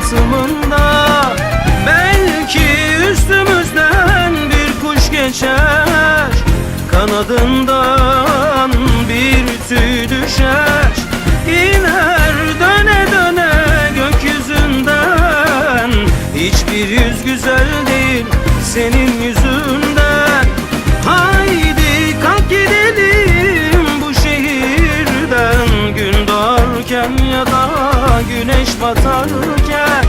batımında Belki üstümüzden bir kuş geçer. Kanadından bir tüy düşer. İner döne döne gökyüzünden. Hiçbir yüz güzel değil senin yüzünden. Haydi kalk gidelim bu şehirden. Gün doğarken ya da güneş batarken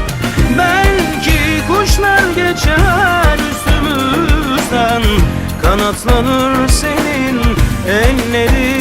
Belki kuşlar geçer üstümüzden. Kanatlanır senin ellerinden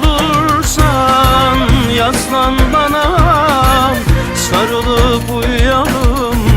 yaslan